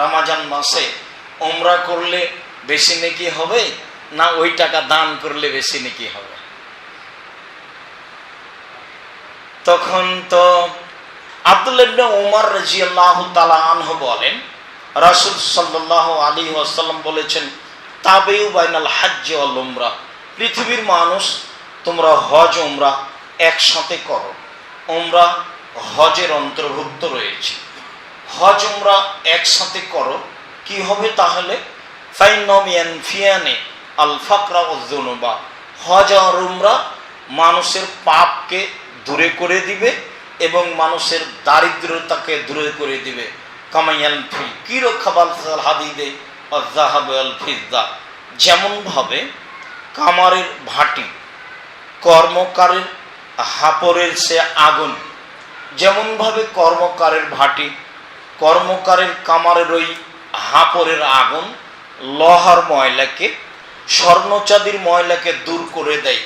রামাজান মাসে ওমরা করলে বেশি নাকি হবে না ওই টাকা দান করলে বেশি নাকি হবে? তখন তো আব্দুল্লাহ উমর রাজিয়াল্লাহ তালা আনহ বলেন, রাসুল সাল্লাহ আলী আসাল্লাম বলেছেন, তাবেউ বাইনাল হাজ্য উমরা, পৃথিবীর মানুষ তোমরা হজ উমরা একসাথে করো। উমরা হজের অন্তর্ভুক্ত রয়েছে। হজ উমরা একসাথে করো। কি হবে তাহলে? ফাইনমিয়ান ফিয়ানে আল ফাকরা উদ্দুনুবা হজ আর উমরা মানুষের পাপকে দূরে করে দিবে এবং মানুষের দারিদ্রতাকে দূরে করে দিবে। কামাইয়াল ফি, কি রক্ষাবাল হাদিদে? অজাহাবাল ফিজদা যেমনভাবে কামারের ভাটি, কর্মকারের হাপরের সে আগুন, যেমনভাবে কর্মকারের ভাটি কর্মকারের কামারের ওই হাপরের আগুন লোহার ময়লাকে, স্বর্ণচাঁদির ময়লাকে দূর করে দেয়।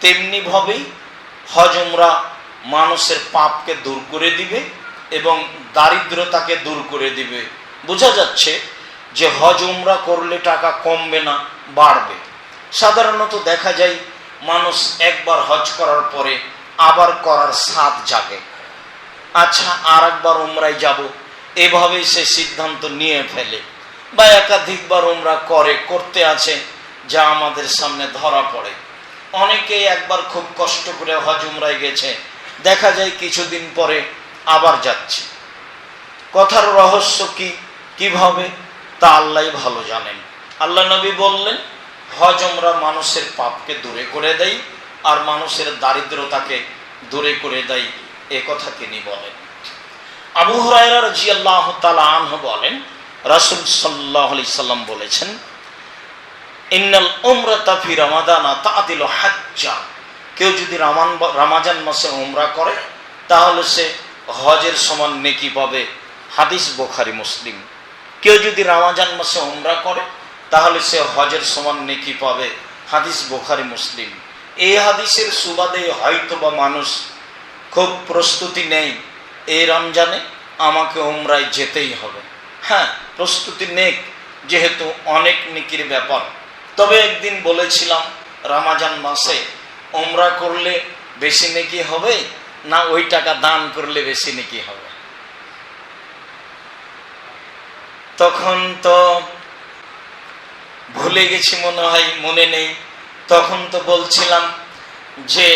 তেমনিভাবেই হজমরা মানুষের পাপকে দূর করে দিবে এবং দারিদ্রতাকে দূর করে দিবে। বোঝা যাচ্ছে যে হজ উমরা করলে টাকা কমবে না, বাড়বে। সাধারণত দেখা যায় মানুষ একবার হজ করার পরে আবার করার স্বাদ জাগে। আচ্ছা আর একবার উমরায় যাব। এভাবেই সে সিদ্ধান্ত নিয়ে ফেলে। বা একাধিকবার ওমরা করে, করতে আছে, যা আমাদের সামনে ধরা পড়ে। অনেকেই একবার খুব কষ্ট করে হজ উমরায় গেছে। দেখা যায় কিছুদিন পরে আবার যাচ্ছে। কথার রহস্য কি, কীভাবে, তা আল্লাহ ভালো জানেন। আল্লাহ নবী বললেন, হজ উমরা মানুষের পাপকে দূরে করে দেয়, আর মানুষের দারিদ্রতাকে দূরে করে দেয়, এ কথা তিনি বলেন। আবু হরাইরা জি আল্লাহ আনহ বলেন, রাসুল সাল্লাহ আলি সাল্লাম বলেছেন, ইন্নাল উমরাতা ফি রামাদানা তাদিল হাজ্জা। কেউ যদি রামান, রামাজান মাসে উমরা করে, তাহলে সে হজের সমান নেকি পাবে। হাদিস বোখারি, মুসলিম। কেউ যদি রামাজান মাসে উমরা করে, তাহলে সে হজের সমান নেকি পাবে। হাদিস বোখারি, মুসলিম। এই হাদিসের সুবাদে হয়তো বা মানুষ খুব প্রস্তুতি নেই। এই রমজানে আমাকে উমরায় যেতেই হবে। হ্যাঁ প্রস্তুতি নেক, যেহেতু অনেক নিকির ব্যাপার। তবে একদিন বলেছিলাম, রামাজান মাসে ওমরা করলে বেশি নেকি হবে, না ওই টাকা দান করলে বেশি নেকি হবে? তখন তো ভুলে গেছি মনে হয়, মনে নেই। তখন তো বলছিলাম যে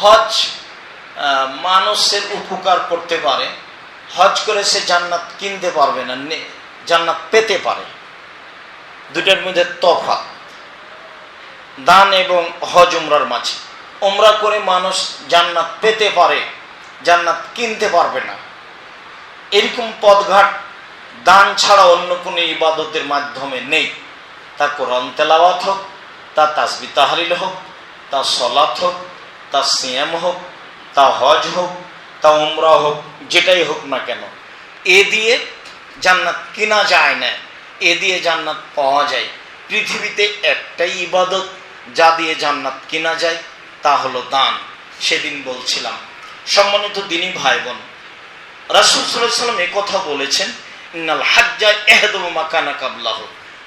হজ মানুষের উপকার করতে পারে, হজ করে সে জান্নাত কিনতে পারবে না জান্নাত পেতে পারে। দুটার মধ্যে তফাৎ, দান এবং হজ উমরার মাঝে। উমরা করে মানুষ জান্নাত পেতে পারে, জান্নাত কিনতে পারবে না। এরকম পদঘাট দান ছাড়া অন্য কোনো ইবাদতের মাধ্যমে নেই। তা কোরআন তেলাওয়াত হোক, তা তাসবি তাহারিল হোক, তা সলাৎ হোক, তা সিয়াম হোক তা হজ হোক, তা উমরা হোক, যেটাই হোক না কেন, এ দিয়ে জান্নাত কিনা যায় না, এ দিয়ে জান্নাত পাওয়া যায়। পৃথিবীতে একটাই ইবাদত, যা দিয়ে জান্নাত কিনা যায়, তা হলো দান। সেদিন বলছিলাম, সম্মানিত দিনই ভাই বোন রাসুল সাল্লাম কথা বলেছেন, ইন্নাল হাজ্জা এহদম মাকানা কাবলাহ।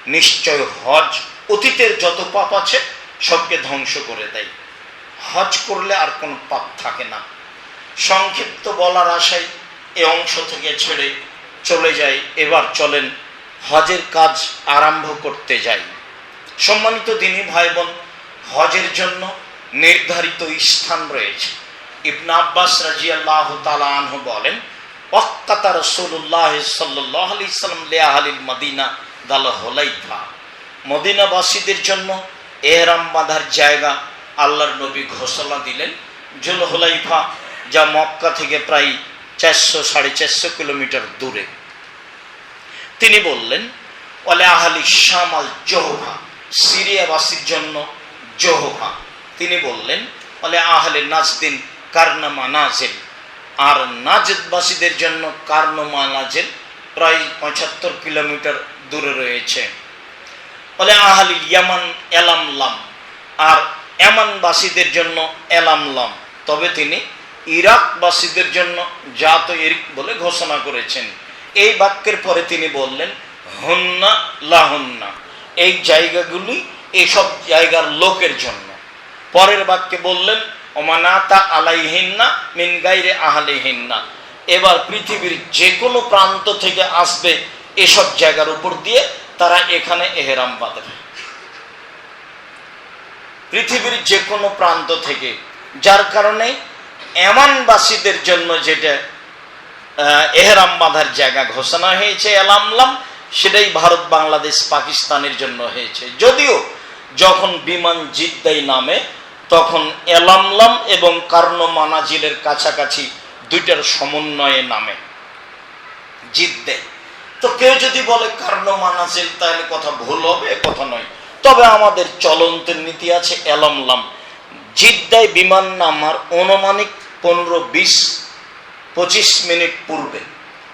নিশ্চয় হজ অতীতের যত পাপ আছে, সবকে ধ্বংস করে দেয়। হজ করলে আর কোনো পাপ থাকে না। সংক্ষিপ্ত বলার আশায় এ অংশ থেকে ছেড়ে চলে যাই। এবার চলেন হজের কাজ আরম্ভ করতে যাই। সম্মানিত দিনী ভাই বোন হজের জন্য নির্ধারিত স্থান রয়েছে। ইবনা আব্বাস রাজি আল্লাহ তালাহ বলেন, ওয়াক্কাতা রসুল্লাহ সাল্লাহ আলি সাল্লাম লেয়াহালিল মদিনা দাল হলাইফা। মদিনাবাসীদের জন্য এহরাম বাঁধার জায়গা আল্লাহর নবী ঘোষণা দিলেন জুল হলাইফা যা মক্কা থেকে প্রায় চারশো, সাড়ে চারশো কিলোমিটার দূরে। তিনি বললেন ওলে আহালি শামাল জোহভা সিরিয়াবাসীর জন্য জোহভা তিনি বললেন ওলে আহলে নাজদিন কারনামা নাজেল। আর নাজদবাসীদের জন্য কারনামা নাজেল প্রায় পঁচাত্তর কিলোমিটার দূরে রয়েছে। বলে আহালি ইয়ামান এলামলাম আর এমানবাসীদের জন্য এলামলাম তবে তিনি ইরাকবাসীদের জন্য জাত এরিক বলে ঘোষণা করেছেন। এই বাক্যের পরে তিনি বললেন, হন্না লাহন্না। এই জায়গাগুলি এইসব জায়গার লোকের জন্য। পরের বাক্যে বললেন, ওমানাতা আলাইহিন্না মিন গাইরে আহলিহিন্না। এবার পৃথিবীর যে কোনো প্রান্ত থেকে আসবে এসব জায়গার উপর দিয়ে তারা এখানে এহেরাম বাঁধবে। পৃথিবীর যে কোনো প্রান্ত থেকে, যার কারণে এমানবাসীদের জন্য যেটা এহরাম বাঁধার জায়গা ঘোষণা হয়েছে এলামলাম সেটাই ভারত, বাংলাদেশ, পাকিস্তানের জন্য হয়েছে। যদিও যখন বিমান জিদ্দাই নামে, তখন এলামলাম এবং কার্ন মানাজিলের কাছাকাছি দুইটার সমন্বয়ে নামে। জিদ্দে তো কেউ যদি বলে কার্ন মানাজিল, তাহলে কথা ভুল হবে কথা নয়। তবে আমাদের চলন্তের নীতি আছে এলামলাম। জিদ্দায় বিমান নামার অনুমানিক পনেরো বিশ পঁচিশ মিনিট পূর্বে।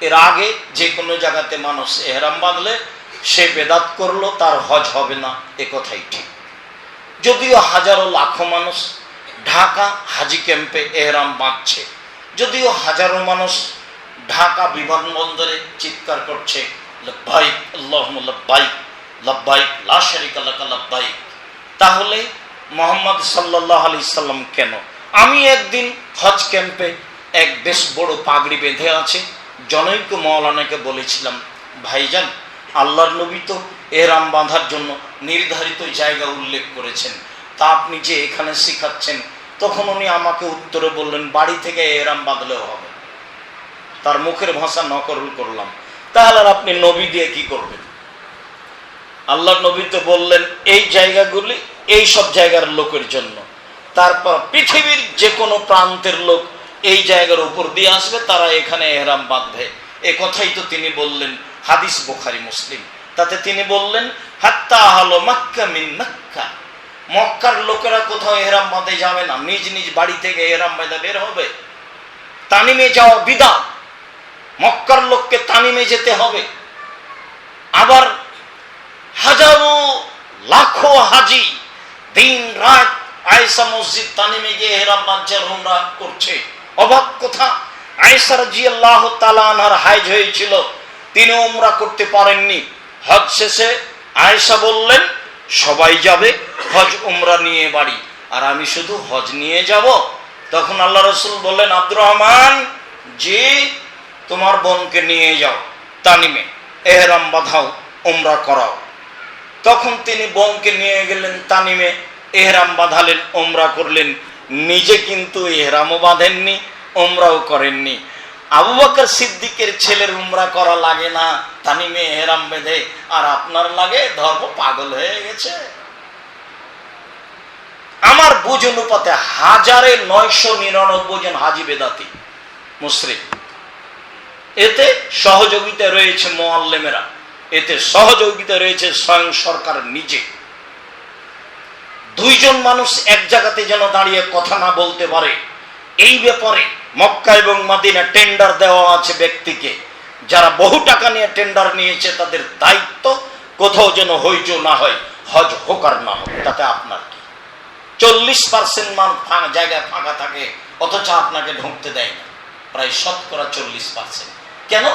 এর আগে যে কোনো জায়গাতে মানুষ এহরাম বাঁধলে সে বেদাত করল, তার হজ হবে না, এ কথাই ঠিক। যদিও হাজারো লাখো মানুষ ঢাকা হাজি ক্যাম্পে এহরাম বাঁধছে, যদিও হাজারো মানুষ ঢাকা বিমানবন্দরে চিৎকার করছে, লব্বাইক, আল্লাহুম্মা লব্বাইক। লব্বাইক, লা শারিকা লব্বাইক। তাহলে মোহাম্মদ সাল্লাল্লাহু আলাইহি সাল্লাম কেন? আমি একদিন হজ ক্যাম্পে এক বেশ বড় পাগড়ি বেঁধে আছে, জনৈক মৌলানাকে বলেছিলাম, ভাইজান, আল্লাহর নবী তো এরাম বাঁধার জন্য নির্ধারিত জায়গা উল্লেখ করেছেন। তা আপনি যে এখানে শিখাচ্ছেন, তখন উনি আমাকে উত্তরে বললেন, বাড়ি থেকে এরাম বাঁধলেও হবে। তার মুখের ভাষা নকল করলাম। তাহলে আপনি নবী দিয়ে কি করবেন? আল্লাহ নবী তো বললেন, এই জায়গাগুলি এই সব জায়গার লোকের জন্য। তারপর পৃথিবীর যে কোনো প্রান্তের লোক এই জায়গার উপর দিয়ে আসবে, তারা এখানে এহরাম বাঁধবে। এ কথাই তো তিনি বললেন, হাদিস বোখারি, মুসলিম। তাতে তিনি বললেন, হাত্তা হলো মাক্কা মাক্কা। মক্কার লোকেরা কোথাও এহরাম বাঁধে যাবে না। নিজ নিজ বাড়ি থেকে এহরাম বাঁধে বের হবে। তানিমে যাওয়া বিদা মক্কার লোককে তানিমে যেতে হবে। আবার হাজারো লাখো হাজি দিন রাত আয়সা মসজিদ তানিমে গিয়ে হেরাম বাঞ্চার উমরা করছে। অবাক কথা আয়সা রাজি আল্লাহ তালানহার হাইজ হয়েছিল, তিনি উমরা করতে পারেননি। হজ শেষে আয়েশা বললেন, সবাই যাবে, হজ উমরা নিয়ে বাড়ি। আর আমি শুধু হজ নিয়ে যাব? তখন আল্লাহ রসুল বললেন, আব্দুর রহমান, জি, তোমার বোনকে নিয়ে যাও, তানিমে, এহরাম বাঁধাও উমরা করাও। তখন তিনি বোনকে নিয়ে গেলেন, তানিমে এহরাম বাঁধালেন, ওমরা করলেন। নিজে কিন্তু এহরামও বাঁধেননি, ওমরাও করেননি। আবু বকর সিদ্দিকের ছেলের উমরা করা লাগে না, তানিমে এহরাম বেঁধে, আর আপনার লাগে ধর্ম পাগল হয়ে গেছে। আমার বুঝ অনুপাতে হাজারে নয়শো নিরানব্বই জন হাজি বেদাতি, মুসলিম। এতে সহযোগিতা রয়েছে মোয়াল্লেমেরা। এতে সহযোগিতা রয়েছে স্বয়ং সরকার নিজে। দুইজন মানুষ এক জায়গাতে যেন দাঁড়িয়ে কথা না বলতে পারে, এই ব্যাপারে মক্কা এবং মাদিনা টেন্ডার দেওয়া আছে ব্যক্তিকে। যারা বহু টাকা নিয়ে টেন্ডার নিয়েছে, তাদের দায়িত্ব কোথাও যেন হইচো না হয়, হজ হোক আর না হোক, তাতে আপনার কি? চল্লিশ পার্সেন্ট মান জায়গায় ফাঁকা থাকে, অথচ আপনাকে ঢুকতে দেয় না। প্রায় শতকরা চল্লিশ পার্সেন্ট কেন?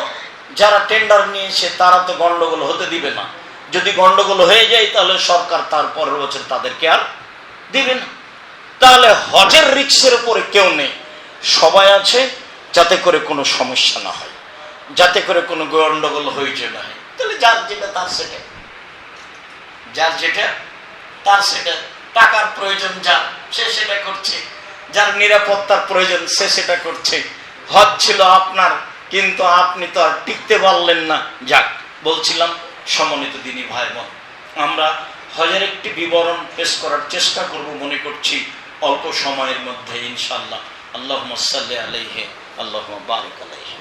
যারা টেন্ডার নিয়েছে তারা তো গন্ডগোল হতে দিবে না। যদি গন্ডগোল হয়ে যায়, তাহলে সরকার তার পরের বছর তাদেরকে আর দিবে না। তাহলে হজের রিক্সের উপরে কেউ নেই। সবাই আছে, যাতে করে কোনো সমস্যা না হয়। যাতে করে কোনো গন্ডগোল হইচে না হয়। তাহলে যার যেটা তার সেটা। যার যেটা তার সেটা। টাকার প্রয়োজন যার, সে সেটা করছে। যার নিরাপত্তার প্রয়োজন, সে সেটা করছে। হজ ছিল আপনার কিন্তু আপনি তো আর টিকতে পারলেন না। যাক, বলছিলাম, সমন্বিত দিনী ভাই বোন আমরা হজের একটি বিবরণ পেশ করার চেষ্টা করব মনে করছি, অল্প সময়ের মধ্যে ইনশাল্লাহ আল্লাহ সাল্লি আলাইহে আল্লাহ বারিক আলাইহে।